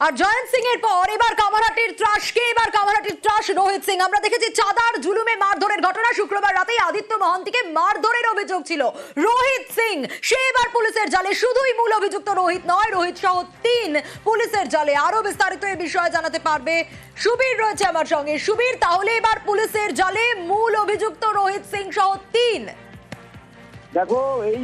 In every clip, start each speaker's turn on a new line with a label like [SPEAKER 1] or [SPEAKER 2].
[SPEAKER 1] আর জয়ন্ত সিং এর পর এবার কামারহাটির ত্রাস, কে এবার কামারহাটির ত্রাস? রোহিত সিং। আমরা দেখেছি চাঁদার জুলুমে মারধরের ঘটনা শুক্রবার রাতেই আদিত্য মহান্তিকে মারধরের অভিযোগ ছিল। রোহিত সিং, সে এবার পুলিশের জালে। শুধুই মূল অভিযুক্ত রোহিত নয়, রোহিত সহ তিন পুলিশের জালে। আরও বিস্তারিত এই বিষয়ে জানাতে পারবে সুবীর রয়েছে আমার সঙ্গে। সুবীর, তাহলে এবার পুলিশের জালে মূল অভিযুক্ত রোহিত সিং সহ তিন।
[SPEAKER 2] দেখো এই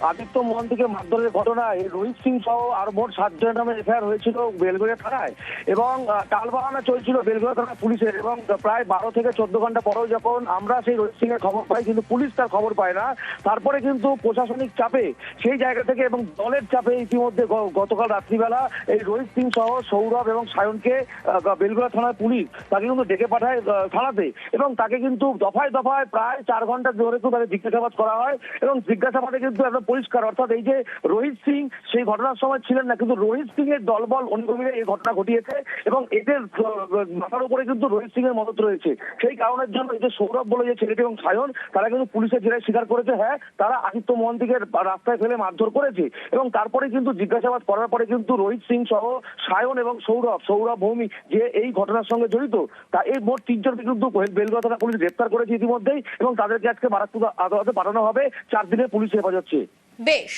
[SPEAKER 2] আদিত্য মহান্তিকে মারধরের ঘটনায় রোহিত সিং সহ আর মোট সাতজনের নামে এফআইআর হয়েছিল বেলগড়িয়া থানায়। এবং টালবাহানা চলছিল বেলগড়িয়া থানা পুলিশের এবং প্রায় বারো থেকে চোদ্দ ঘণ্টা পরেও যখন আমরা সেই রোহিত সিং এর খবর পাই কিন্তু পুলিশ তার খবর পায় না। তারপরে কিন্তু প্রশাসনিক চাপে সেই জায়গা থেকে এবং দলের চাপে ইতিমধ্যে গতকাল রাত্রিবেলা এই রোহিত সিং সহ সৌরভ এবং সায়নকে আহ, বেলগড়িয়া থানার পুলিশ তাকে কিন্তু ডেকে পাঠায় থানাতে। এবং তাকে কিন্তু দফায় দফায় প্রায় চার ঘণ্টা ধরে কিন্তু তাকে জিজ্ঞাসাবাদ করা হয়। এবং জিজ্ঞাসাবাদে কিন্তু একদম পরিষ্কার। অর্থাৎ এই যে রোহিত সিং, সেই ঘটনার সময় ছিলেন না, কিন্তু রোহিত সিং এর দলবল অনুগামীরা এই ঘটনা ঘটিয়েছে এবং এদের মাথার উপরে কিন্তু রোহিত সিং এর মদত রয়েছে। সেই কারণের জন্য এই যে সৌরভ বলে যে ছেলেটি এবং সায়ন, তারা কিন্তু পুলিশের জেলায় স্বীকার করেছে হ্যাঁ তারা আদিত্য মহান্তিকে রাস্তায় ফেলে মারধর করেছে। এবং তারপরে কিন্তু জিজ্ঞাসাবাদ করার পরে কিন্তু রোহিত সিং সহ সায়ন এবং সৌরভ সৌরভ ভৌমি যে এই ঘটনার সঙ্গে জড়িত, তা এই মোট তিনজনকে কিন্তু বেলগা থানা পুলিশ গ্রেপ্তার করেছে ইতিমধ্যেই এবং তাদেরকে আজকে মারাত্মক আদালতে পাঠানো হবে। চার দিনের পুলিশ হেফাজত
[SPEAKER 1] বেশ।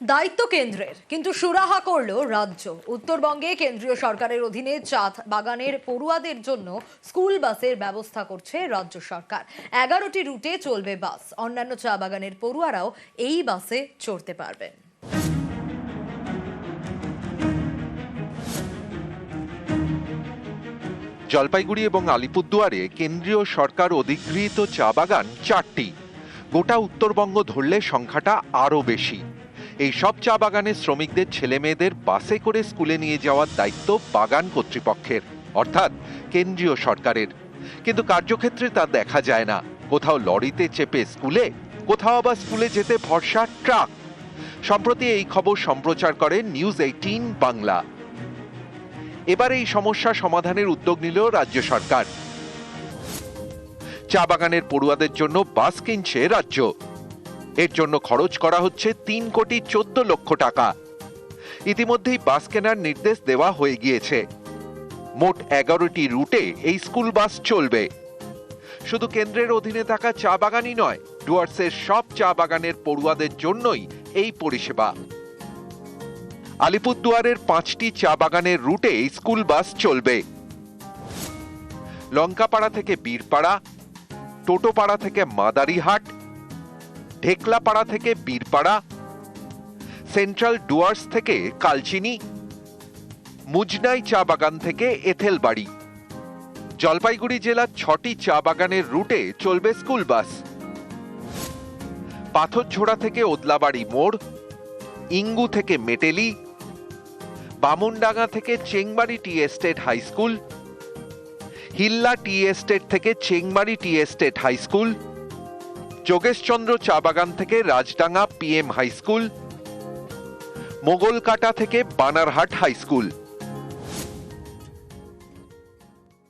[SPEAKER 1] দায়িত্ব কেন্দ্রের, কিন্তু সুরাহা করল রাজ্য। উত্তরবঙ্গে কেন্দ্রীয় সরকারের অধীনে চা বাগানের পড়ুয়াদের জন্য স্কুল বাসের ব্যবস্থা করছে রাজ্য সরকার। এগারোটি রুটে চলবে বাস। অন্যান্য চা বাগানের পড়ুয়ারাও এই বাসে চড়তে পারবেন।
[SPEAKER 3] জলপাইগুড়ি এবং আলিপুরদুয়ারে কেন্দ্রীয় সরকার অধিগৃহীত চা বাগান চারটি। গোটা উত্তরবঙ্গ ধরলে সংখ্যাটা আরও বেশি। এই সব চা বাগানের শ্রমিকদের ছেলে মেয়েদের বাসে করে স্কুলে নিয়ে যাওয়ার দায়িত্ব বাগান কর্তৃপক্ষের, অর্থাৎ কেন্দ্রীয় সরকারের। কিন্তু কার্যক্ষেত্রে তা দেখা যায় না। কোথাও লরিতে চেপে স্কুলে, কোথাও আবার স্কুলে যেতে ভরসা ট্রাক। সম্প্রতি এই খবর সম্প্রচার করে নিউজ এইটিন বাংলা। এবার এই সমস্যা সমাধানের উদ্যোগ নিল রাজ্য সরকার। চা বাগানের পড়ুয়াদের জন্য বাস কিনছে রাজ্য। এর জন্য খরচ করা হচ্ছে তিন কোটি চোদ্দ লক্ষ টাকা। ইতিমধ্যেই বাস কেনার নির্দেশ দেওয়া হয়ে গিয়েছে। মোট এগারোটি রুটে এই স্কুল বাস চলবে। শুধু কেন্দ্রের অধীনে থাকা চা বাগানই নয়, ডুয়ার্সের সব চা বাগানের পড়ুয়াদের জন্যই এই পরিষেবা। আলিপুরদুয়ারের পাঁচটি চা বাগানের রুটে স্কুল বাস চলবে। লঙ্কাপাড়া থেকে বীরপাড়া, টোটোপাড়া থেকে মাদারিহাট, ঢেকলাপাড়া থেকে বীরপাড়া, সেন্ট্রাল ডুয়ার্স থেকে কালচিনি, মুজনাই চা বাগান থেকে এথেলবাড়ি। জলপাইগুড়ি জেলার ছটি চা বাগানের রুটে চলবে স্কুল বাস। পাথরঝোড়া থেকে ওদলাবাড়ি মোড়, ইঙ্গু থেকে মেটেলি বামুনডাঙ্গা থেকে Chengbari tea estate high school, Hilla tea estate থেকে Chengbari tea estate high school, Jogeshchandra চা বাগান থেকে Rajdanga PM high school, Mogalkata থেকে বানারহাট হাই স্কুল।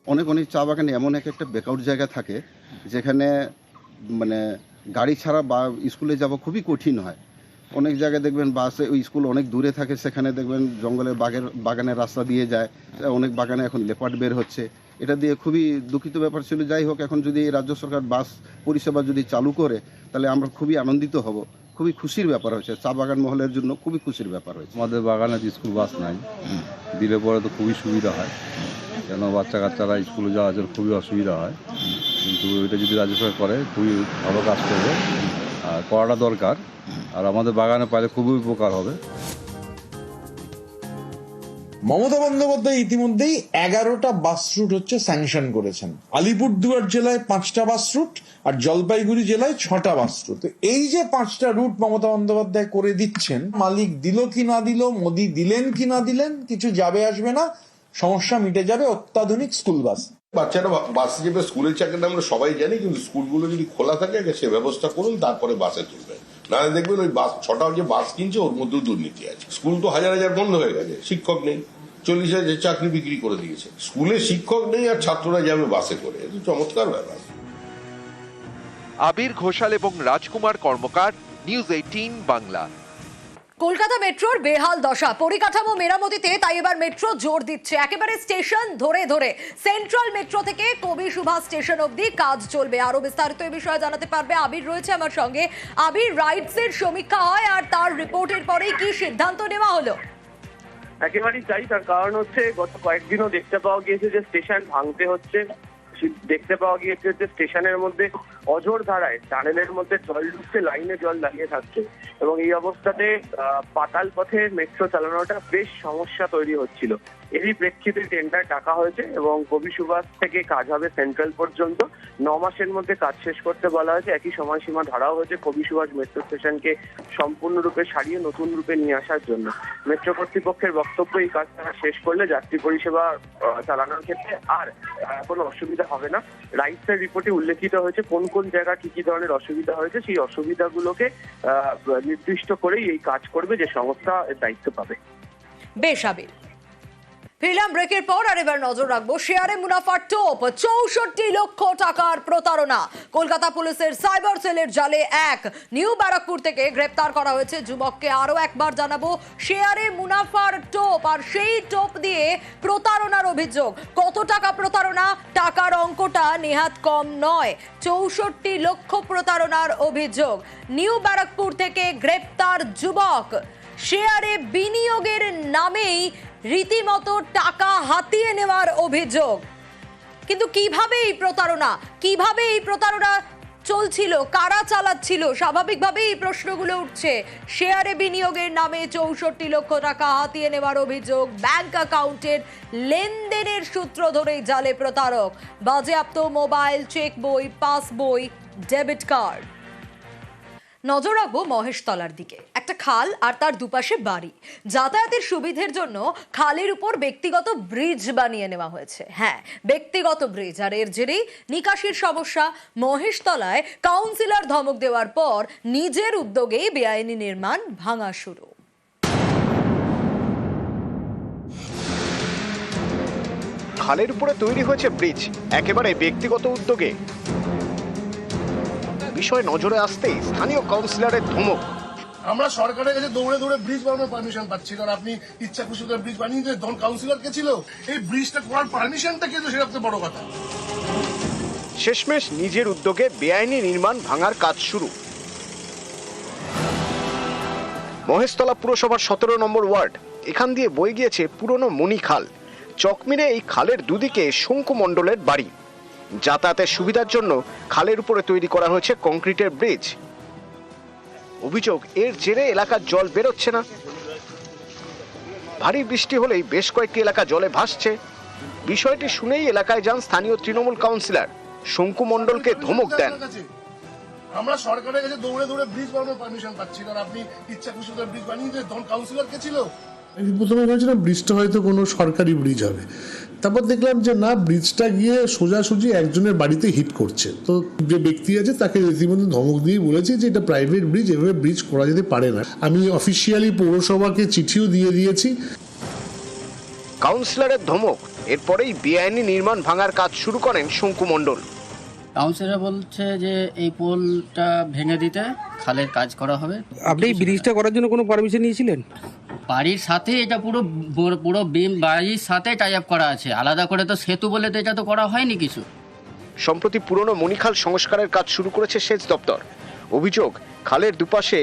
[SPEAKER 4] অনেক অনেক চা বাগানে এমন এক একটা বেকআউট জায়গা থাকে যেখানে মানে গাড়ি ছাড়া বা স্কুলে যাওয়া খুবই কঠিন হয়। অনেক জায়গায় দেখবেন বাসে, ওই স্কুল অনেক দূরে থাকে, সেখানে দেখবেন জঙ্গলের বাগের, বাগানের রাস্তা দিয়ে যায়, অনেক বাগানে এখন লেপার্ড বের হচ্ছে। এটা দিয়ে খুবই দুঃখিত ব্যাপার ছিল। যাই হোক, এখন যদি রাজ্য সরকার বাস পরিষেবা যদি চালু করে, তাহলে আমরা খুবই আনন্দিত হব। খুবই খুশির ব্যাপার হয়েছে। চা বাগান মহলের জন্য খুবই খুশির ব্যাপার হয়েছে।
[SPEAKER 5] আমাদের বাগানে স্কুল বাস নাই। দিলে পরে তো খুবই সুবিধা হয়। কেন বাচ্চা কাচ্চারা স্কুলে যাওয়ার জন্য খুবই অসুবিধা হয়। কিন্তু এটা যদি রাজ্য সরকার করে, খুবই ভালো কাজ করবে। করাটা দরকার। আর আমাদের বাগানে পাইলে খুবই উপকার হবে।
[SPEAKER 6] মমতা বন্দ্যোপাধ্যায় ইতিমধ্যেই এগারোটা বাস রুট হচ্ছে স্যাংশন করেছেন। আলিপুরদুয়ার জেলায় পাঁচটা বাস রুট আর জলপাইগুড়ি জেলায় ছটা বাস রুট। এই যে পাঁচটা রুট মমতা বন্দ্যোপাধ্যায় করে দিচ্ছেন, মালিক দিল কি না দিল, মোদি দিলেন কি না দিলেন, কিছু যাবে আসবে না, সমস্যা মিটে যাবে অত্যাধুনিক স্কুল বাস।
[SPEAKER 7] বাচ্চারা বাসে চেপে স্কুলে চাকরিটা আমরা সবাই জানি, কিন্তু স্কুলগুলো যদি খোলা থাকে, আগে সে ব্যবস্থা করুন, তারপরে বাসে তুলবেন। নাহলে দেখবেন ওই বাস ছটাও যে বাস কিনছে, ওর মধ্যেও দুর্নীতি আছে। স্কুল তো হাজার হাজার বন্ধ হয়ে গেছে, শিক্ষক নেই। চল্লিশ হাজার চাকরি বিক্রি করে দিয়েছে। স্কুলে শিক্ষক নেই আর ছাত্ররা যাবে বাসে করে। এটা চমৎকার ব্যাপার।
[SPEAKER 3] আবির ঘোষাল এবং রাজকুমার কর্মকার, নিউজ এইটিন বাংলা।
[SPEAKER 1] কলকাতা মেট্রোর বেহাল দশা, পরিকাঠামো মেরামতিতে তাই এবার মেট্রো জোর দিচ্ছে। একেবারে স্টেশন ধরে ধরে, সেন্ট্রাল মেট্রো থেকে কবি সুভাষ স্টেশন অবধি কাজ চলবে। আরও বিস্তারিত এই বিষয়ে জানাতে পারবে আবির রয়েছে আমার সঙ্গে। আবির রাইটস এর সমীক্ষা হয় আর তার রিপোর্টের পরেই কি সিদ্ধান্ত নেওয়া হলো?
[SPEAKER 8] একেবারেই তাই, তার কারণ হচ্ছে গত কয়েকদিনও দেখতে পাওয়া গিয়েছে যে স্টেশন ভাঙতে হচ্ছে। দেখতে পাওয়া গিয়েছে যে স্টেশনের মধ্যে অজর ধারায় টানেলের মধ্যে জল ঢুকছে লাইনে জল দাঁড়িয়ে থাকছে এবং এই অবস্থাতে পাতাল পথে মেট্রো চালানোটা বেশ সমস্যা তৈরি হচ্ছিল। এরই প্রেক্ষিতে টেন্ডার ডাকা হয়েছে এবং কবি সুভাষ থেকে কাজ হবে সেন্ট্রাল পর্যন্ত। ন মাসের মধ্যে কাজ শেষ করতে বলা হয়েছে। একই সময়সীমা ধরাও হয়েছে কবি সুভাষ মেট্রো স্টেশনকে সম্পূর্ণরূপে সারিয়ে নতুন রূপে নিয়ে আসার জন্য। মেট্রো কর্তৃপক্ষের বক্তব্য এই কাজ তারা শেষ করলে যাত্রী পরিষেবা চালানোর ক্ষেত্রে আর কোনো অসুবিধা হবে না। রাইটসের রিপোর্টে উল্লেখিত হয়েছে কোন কোন জায়গা কি কি ধরনের অসুবিধা হয়েছে, সেই অসুবিধাগুলোকে নির্দিষ্ট করেই এই কাজ করবে যে সংস্থা দায়িত্ব পাবে।
[SPEAKER 1] বেশ, আবির। ফিরলাম ব্রেকের পর আর এবার নজর রাখব শেয়ারে মুনাফার টোপ, চৌষট্টি লক্ষ টাকার প্রতারণা। কলকাতা পুলিশের সাইবার সেলের জালে এক। নিউ ব্যারাকপুর থেকে গ্রেপ্তার করা হয়েছে যুবককে। আরও একবার জানাব, শেয়ারে মুনাফার টোপ আর সেই টোপ দিয়ে প্রতারণার অভিযোগ। কত টাকা প্রতারণা? টাকার অঙ্কটা নেহাত কম নয়, চৌষট্টি লক্ষ প্রতারণার অভিযোগ। নিউ ব্যারাকপুর থেকে গ্রেপ্তার যুবক। শেয়ারে বিনিয়োগের নামেই রীতিমতো টাকা হাতিয়ে নেওয়ার অভিযোগ। কিন্তু কীভাবে এই প্রতারণা, কীভাবে এই প্রতারণা চলছিল, কারা চালাচ্ছিল, স্বাভাবিকভাবেই এই প্রশ্নগুলো উঠছে। শেয়ারে বিনিয়োগের নামে চৌষট্টি লক্ষ টাকা হাতিয়ে নেওয়ার অভিযোগ, ব্যাংক অ্যাকাউন্টের লেনদেনের সূত্র ধরেই জালে প্রতারক। বাজেয়াপ্ত মোবাইল, চেক বই পাস বই ডেবিট কার্ড। নজর রাখব মহেশতলার দিকে। একটা খাল আর তার দুপাশে বাড়ি। যাতায়াতের সুবিধের জন্য খালের উপর ব্যক্তিগত ব্রিজ বানিয়ে নেওয়া হয়েছে। হ্যাঁ ব্যক্তিগত ব্রিজ। আর এর জেরেই নিকাশির সমস্যা। মহেশতলায় কাউন্সিলর ধমক দেওয়ার পর নিজের উদ্যোগেই বেআইনি নির্মাণ ভাঙা শুরু।
[SPEAKER 9] খালের উপরে তৈরি হয়েছে ব্রিজ। একেবারে ব্যক্তিগত উদ্যোগে। বিষয় নজরে আসতেই স্থানীয় কাউন্সিলরের ধমক।
[SPEAKER 10] আমরা সরকারের কাছে দৌড়ে দৌড়ে ব্রিজ বানানোর পারমিশন পাচ্ছি না আপনি ইচ্ছা খুশি করে ব্রিজ বানিয়ে দিলে তখন কাউন্সিলর কে ছিল এই ব্রিজটা করার পারমিশনটা কিন্তু সেটা তো বড় কথা।
[SPEAKER 9] শেষমেশ নিজের উদ্যোগে বেআইনি নির্মাণ ভাঙার কাজ শুরু। মহেশতলা পুরসভার সতেরো নম্বর ওয়ার্ড এখান দিয়ে বয়ে গিয়েছে পুরনো মণি খাল চকমিরে এই খালের দুদিকে শঙ্কু মণ্ডলের বাড়ি। যাতায়াতের সুবিধার জন্য খালের উপরে তৈরি করা হয়েছে কংক্রিটের ব্রিজ। অভিযোগ, এর জেরে এলাকার জল বেরোচ্ছে না। ভারী বৃষ্টি হলেই বেশ কয়েকটি এলাকা জলে ভাসছে। বিষয়টি শুনেই এলাকায় যান স্থানীয় তৃণমূল কাউন্সিলর শঙ্কু মণ্ডলকে ধমক দেন।
[SPEAKER 10] আমরা সরকারের কাছে দৌড়ে দৌড়ে ব্রিজ বানানোর পারমিশন পাচ্ছি না। আপনি ইচ্ছা খুশি ব্রিজ বানিয়ে তখন কাউন্সিলর কে ছিল?
[SPEAKER 11] আমি প্রথমে ভেবেছিলাম ব্রিজটা হয়তো কোনো সরকারি ব্রিজ হবে। তারপর দেখলাম যে না, ব্রিজটা গিয়ে সোজাসুজি একজনের বাড়িতে হিট করছে। তো যে ব্যক্তি আছে তাকে রীতিমতো ধমক দিয়ে বলেছে যে এটা প্রাইভেট ব্রিজ এভাবে ব্রিজ করা যেতে পারে না। আমি অফিসিয়ালি পৌরসভাকে চিঠিও দিয়ে দিয়েছি।
[SPEAKER 9] কাউন্সিলরের ধমক, এরপরেই বেআইনি নির্মাণ ভাঙার কাজ শুরু করেন শঙ্কু মণ্ডল।
[SPEAKER 12] কাউন্সিলর বলছে যে এই পোলটা ভেঙে দিতে খালের কাজ করা হবে।
[SPEAKER 13] আপনি এই ব্রিজটা করার জন্য কোনো পারমিশন নিয়েছিলেন?
[SPEAKER 12] বাড়ির সাথে এটা পুরো পুরো বিম বাড়ির সাথে টাই আপ করা আছে। আলাদা করে তো সেতু বলে তো এটা তো করা হয়নি কিছু।
[SPEAKER 9] সম্প্রতি পুরনো মণিখাল সংস্কারের কাজ শুরু করেছে সেচ দপ্তর। অভিযোগ খালের দুপাশে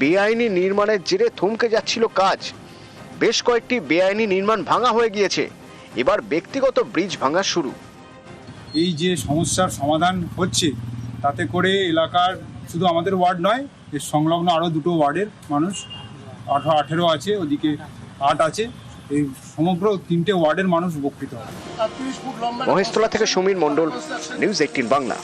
[SPEAKER 9] বেআইনি নির্মাণের জেরে থমকে যাচ্ছিল কাজ। বেশ কয়েকটি বেআইনি নির্মাণ ভাঙা হয়ে গিয়েছে। এবার ব্যক্তিগত ব্রিজ ভাঙা শুরু।
[SPEAKER 14] এই যে সমস্যার সমাধান হচ্ছে, তাতে করে এলাকার শুধু আমাদের ওয়ার্ড নয়, এর সংলগ্ন আরও দুটো ওয়ার্ডের মানুষ আঠারো আঠেরো আছে, ওদিকে আট আছে, এই সমগ্র তিনটে ওয়ার্ডের মানুষ উপকৃত হবে।
[SPEAKER 9] মহেশতলা থেকে সমীর মণ্ডল, নিউজ এইটিন বাংলা।